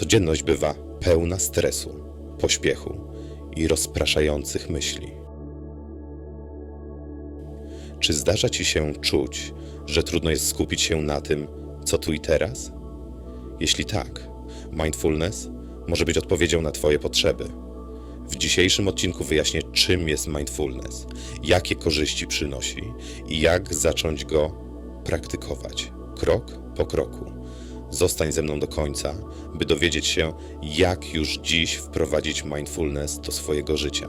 Codzienność bywa pełna stresu, pośpiechu i rozpraszających myśli. Czy zdarza ci się czuć, że trudno jest skupić się na tym, co tu i teraz? Jeśli tak, mindfulness może być odpowiedzią na Twoje potrzeby. W dzisiejszym odcinku wyjaśnię, czym jest mindfulness, jakie korzyści przynosi i jak zacząć go praktykować, krok po kroku. Zostań ze mną do końca, by dowiedzieć się, jak już dziś wprowadzić mindfulness do swojego życia.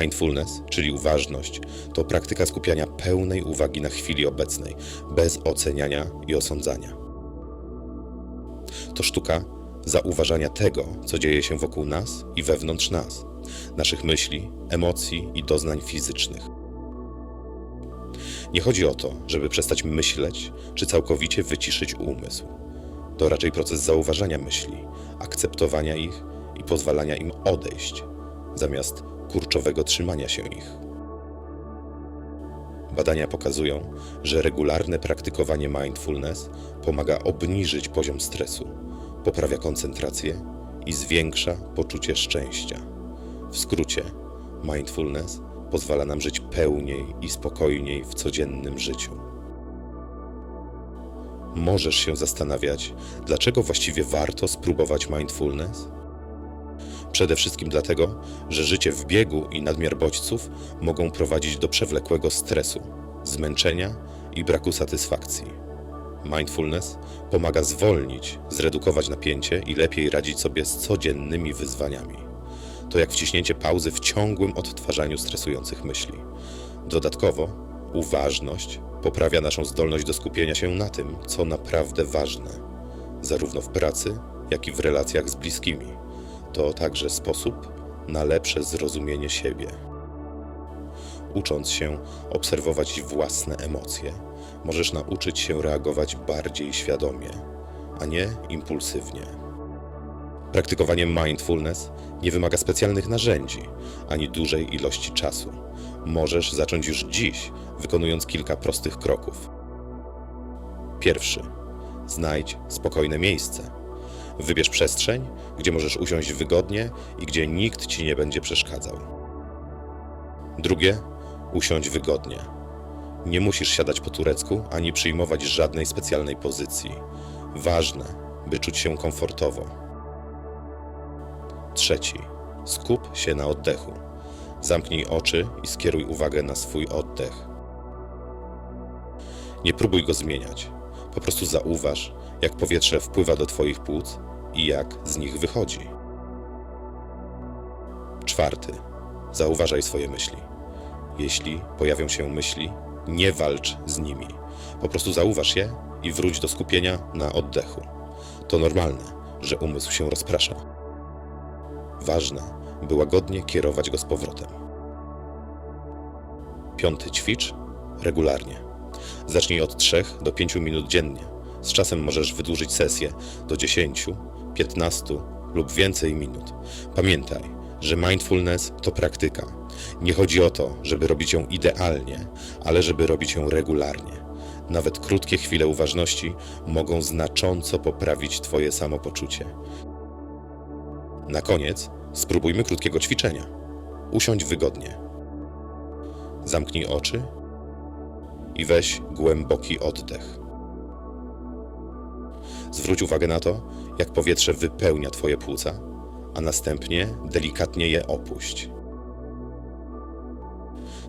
Mindfulness, czyli uważność, to praktyka skupiania pełnej uwagi na chwili obecnej, bez oceniania i osądzania. To sztuka zauważania tego, co dzieje się wokół nas i wewnątrz nas, naszych myśli, emocji i doznań fizycznych. Nie chodzi o to, żeby przestać myśleć czy całkowicie wyciszyć umysł. To raczej proces zauważania myśli, akceptowania ich i pozwalania im odejść, zamiast kurczowego trzymania się ich. Badania pokazują, że regularne praktykowanie mindfulness pomaga obniżyć poziom stresu, poprawia koncentrację i zwiększa poczucie szczęścia. W skrócie, mindfulness pozwala nam żyć pełniej i spokojniej w codziennym życiu. Możesz się zastanawiać, dlaczego właściwie warto spróbować mindfulness? Przede wszystkim dlatego, że życie w biegu i nadmiar bodźców mogą prowadzić do przewlekłego stresu, zmęczenia i braku satysfakcji. Mindfulness pomaga zwolnić, zredukować napięcie i lepiej radzić sobie z codziennymi wyzwaniami. To jak wciśnięcie pauzy w ciągłym odtwarzaniu stresujących myśli. Dodatkowo, uważność poprawia naszą zdolność do skupienia się na tym, co naprawdę ważne, zarówno w pracy, jak i w relacjach z bliskimi. To także sposób na lepsze zrozumienie siebie. Ucząc się obserwować własne emocje, możesz nauczyć się reagować bardziej świadomie, a nie impulsywnie. Praktykowanie mindfulness nie wymaga specjalnych narzędzi ani dużej ilości czasu. Możesz zacząć już dziś, wykonując kilka prostych kroków. Pierwszy. Znajdź spokojne miejsce. Wybierz przestrzeń, gdzie możesz usiąść wygodnie i gdzie nikt ci nie będzie przeszkadzał. Drugie. Usiądź wygodnie. Nie musisz siadać po turecku ani przyjmować żadnej specjalnej pozycji. Ważne, by czuć się komfortowo. Trzeci. Skup się na oddechu. Zamknij oczy i skieruj uwagę na swój oddech. Nie próbuj go zmieniać. Po prostu zauważ, jak powietrze wpływa do Twoich płuc i jak z nich wychodzi. Czwarty. Zauważaj swoje myśli. Jeśli pojawią się myśli, nie walcz z nimi. Po prostu zauważ je i wróć do skupienia na oddechu. To normalne, że umysł się rozprasza. Ważne, by łagodnie kierować go z powrotem. Piąty ćwicz regularnie. Zacznij od 3 do 5 minut dziennie. Z czasem możesz wydłużyć sesję do 10, 15 lub więcej minut. Pamiętaj, że mindfulness to praktyka. Nie chodzi o to, żeby robić ją idealnie, ale żeby robić ją regularnie. Nawet krótkie chwile uważności mogą znacząco poprawić Twoje samopoczucie. Na koniec spróbujmy krótkiego ćwiczenia. Usiądź wygodnie. Zamknij oczy i weź głęboki oddech. Zwróć uwagę na to, jak powietrze wypełnia Twoje płuca, a następnie delikatnie je opuść.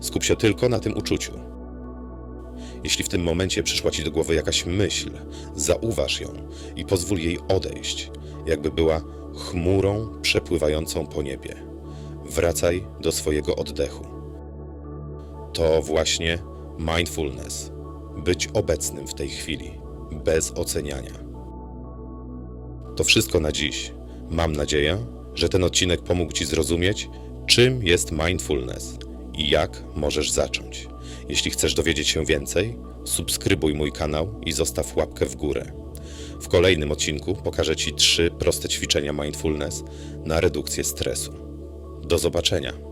Skup się tylko na tym uczuciu. Jeśli w tym momencie przyszła Ci do głowy jakaś myśl, zauważ ją i pozwól jej odejść, jakby była chmurą przepływającą po niebie. Wracaj do swojego oddechu. To właśnie mindfulness. Być obecnym w tej chwili, bez oceniania. To wszystko na dziś. Mam nadzieję, że ten odcinek pomógł Ci zrozumieć, czym jest mindfulness i jak możesz zacząć. Jeśli chcesz dowiedzieć się więcej, subskrybuj mój kanał i zostaw łapkę w górę. W kolejnym odcinku pokażę Ci trzy proste ćwiczenia mindfulness na redukcję stresu. Do zobaczenia.